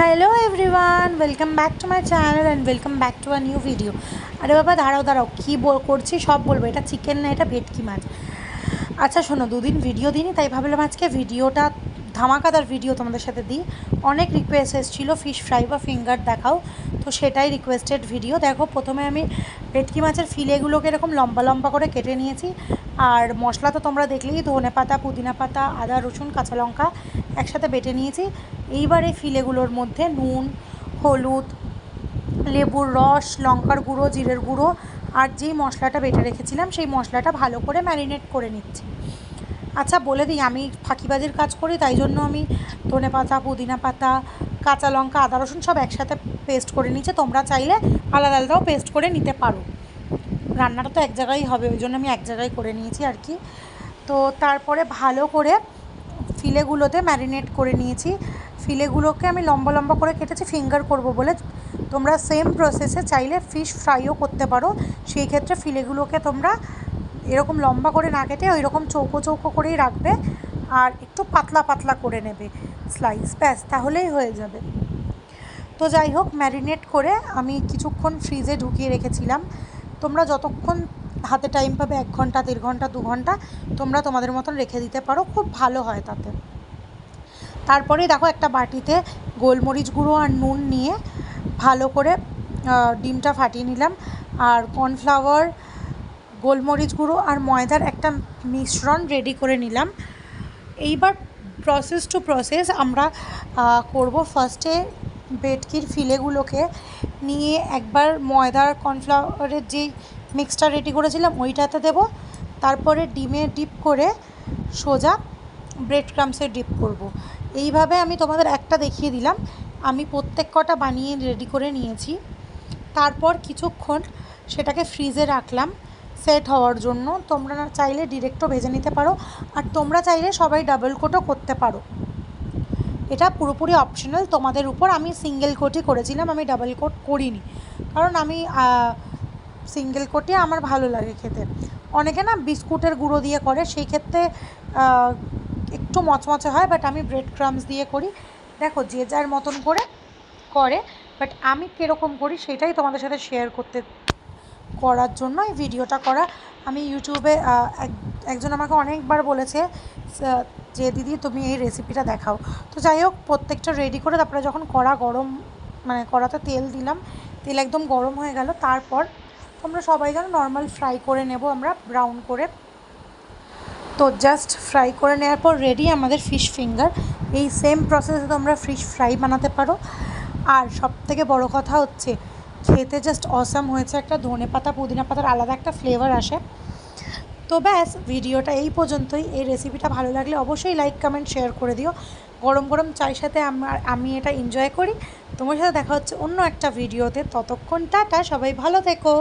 Hello everyone welcome back to my channel and welcome back to a new video আরে বাবা, দাঁড়াও দাঁড়াও, কী করছি? সব বলব, এটা চিকেন না, এটা ভেটকি মাছ। আচ্ছা শোনো, দুদিন ভিডিও দিইনি, তাই ভাবলাম আজকে ভিডিওটা ধামাকাদার ভিডিও তোমাদের সাথে দিই। অনেক রিকোয়েস্ট এসেছিল ফিশ ফ্রাই বা ফিঙ্গার দেখাও, তো সেটাই রিকোয়েস্টেড ভিডিও দেখো, প্রথমে আমি ভেটকি মাছের ফিলেগুলোকে এরকম লম্বা লম্বা করে কেটে নিয়েছি, আর মশলা তো তোমরা দেখলেই ধনে পাতা পুদিনা পাতা, আদা, রসুন, কাঁচা লঙ্কা একসাথে বেটে নিয়েছি। এইবার এই ফিলেগুলোর মধ্যে নুন, হলুদ, লেবুর রস, লঙ্কার গুঁড়ো, জিরের গুঁড়ো আর যেই মশলাটা বেটে রেখেছিলাম সেই মশলাটা ভালো করে ম্যারিনেট করে নিচ্ছি। আচ্ছা বলে দিই, আমি ফাঁকিবাজির কাজ করি, তাই জন্য আমি ধনে পাতা, পুদিনা পাতা, কাঁচা লঙ্কা, আদা, রসুন সব একসাথে পেস্ট করে নিচ্ছে। তোমরা চাইলে আলাদা আলাদাও পেস্ট করে নিতে পারো। রান্নাটা তো এক জায়গায় হবে, ওই জন্য আমি এক জায়গায় করে নিয়েছি আর কি। তো তারপরে ভালো করে ফিলেগুলোতে ম্যারিনেট করে নিয়েছি। ফিলেগুলোকে আমি লম্বা লম্বা করে কেটেছি ফিঙ্গার করব বলে। তোমরা সেম প্রসেসে চাইলে ফিশ ফ্রাইও করতে পারো। সেই ক্ষেত্রে ফিলেগুলোকে তোমরা এরকম লম্বা করে না কেটে ওই রকম চৌকো চৌকো করেই রাখবে আর একটু পাতলা পাতলা করে নেবে স্লাইস ব্যাস, তাহলেই হয়ে যাবে। তো যাই হোক ম্যারিনেট করে আমি কিছুক্ষণ ফ্রিজে ঢুকিয়ে রেখেছিলাম। তোমরা যতক্ষণ হাতে টাইম পাবে এক ঘণ্টা, দেড় ঘণ্টা, দু ঘণ্টা, তোমরা তোমাদের মতন রেখে দিতে পারো, খুব ভালো হয় তাতে। তারপরে দেখো একটা বাটিতে গোলমরিচ গুঁড়ো আর নুন নিয়ে ভালো করে ডিমটা ফাটিয়ে নিলাম। আর কর্নফ্লাওয়ার গোলমরিচ গুঁড়ো আর ময়দার একটা মিশ্রণ রেডি করে নিলাম। এইবার প্রসেস টু প্রসেস আমরা করব ফার্স্টে বেটকির ফিলেগুলোকে নিয়ে একবার ময়দার কর্নফ্লাওয়ারের যেই মিক্সটা রেডি করেছিলাম, ওইটাতে দেবো। তারপরে ডিমে ডিপ করে সোজা ব্রেড ক্রামসে ডিপ করব। এইভাবে আমি তোমাদের একটা দেখিয়ে দিলাম। আমি প্রত্যেক কটা বানিয়ে রেডি করে নিয়েছি। তারপর কিছুক্ষণ সেটাকে ফ্রিজে রাখলাম সেট হওয়ার জন্য। তোমরা না চাইলে ডিরেক্টও ভেজে নিতে পারো, আর তোমরা চাইলে সবাই ডাবল কোটও করতে পারো। এটা পুরোপুরি অপশনাল তোমাদের উপর আমি সিঙ্গেল কোটই করেছিলাম, আমি ডাবল কোট করিনি। কারণ আমি সিঙ্গেল কোটই আমার ভালো লাগে খেতে। অনেকে না বিস্কুটের গুঁড়ো দিয়ে করে, সেই ক্ষেত্রে একটু মচমচে হয় বাট আমি ব্রেড ক্রামস দিয়ে করি। দেখো, যে যার মতন করে করে বাট আমি কীরকম করি সেটাই তোমাদের সাথে শেয়ার করতে, করার জন্য এই ভিডিওটা করা। আমি ইউটিউবে একজন আমাকে অনেকবার বলেছে যে দিদি তুমি এই রেসিপিটা দেখাও। তো যাই হোক, প্রত্যেকটা রেডি করে তারপরে যখন কড়া গরম মানে কড়াতে তেল দিলাম, তেল একদম গরম হয়ে গেল, তারপর তোমরা সবাই জানো নর্মাল ফ্রাই করে নেব আমরা ব্রাউন করে। তো জাস্ট ফ্রাই করে নেওয়ার পর রেডি আমাদের ফিশ ফিঙ্গার এই সেম প্রসেসে তোমরা ফিশ ফ্রাই বানাতে পারো। আর সব থেকে বড়ো কথা হচ্ছে, খেতে জাস্ট অসাম হয়েছে একটা ধনে পাতা, পুদিনা পাতার আলাদা একটা ফ্লেভার আসে। তো ব্যাস, ভিডিওটা এই পর্যন্তই। এই রেসিপিটা ভালো লাগলে অবশ্যই লাইক কমেন্ট শেয়ার করে দিও। গরম গরম চায়ের সাথে আমার আমি এটা এনজয় করি। তোমার সাথে দেখা হচ্ছে অন্য একটা ভিডিওতে ততক্ষণ টাটা, সবাই ভালো থেকো।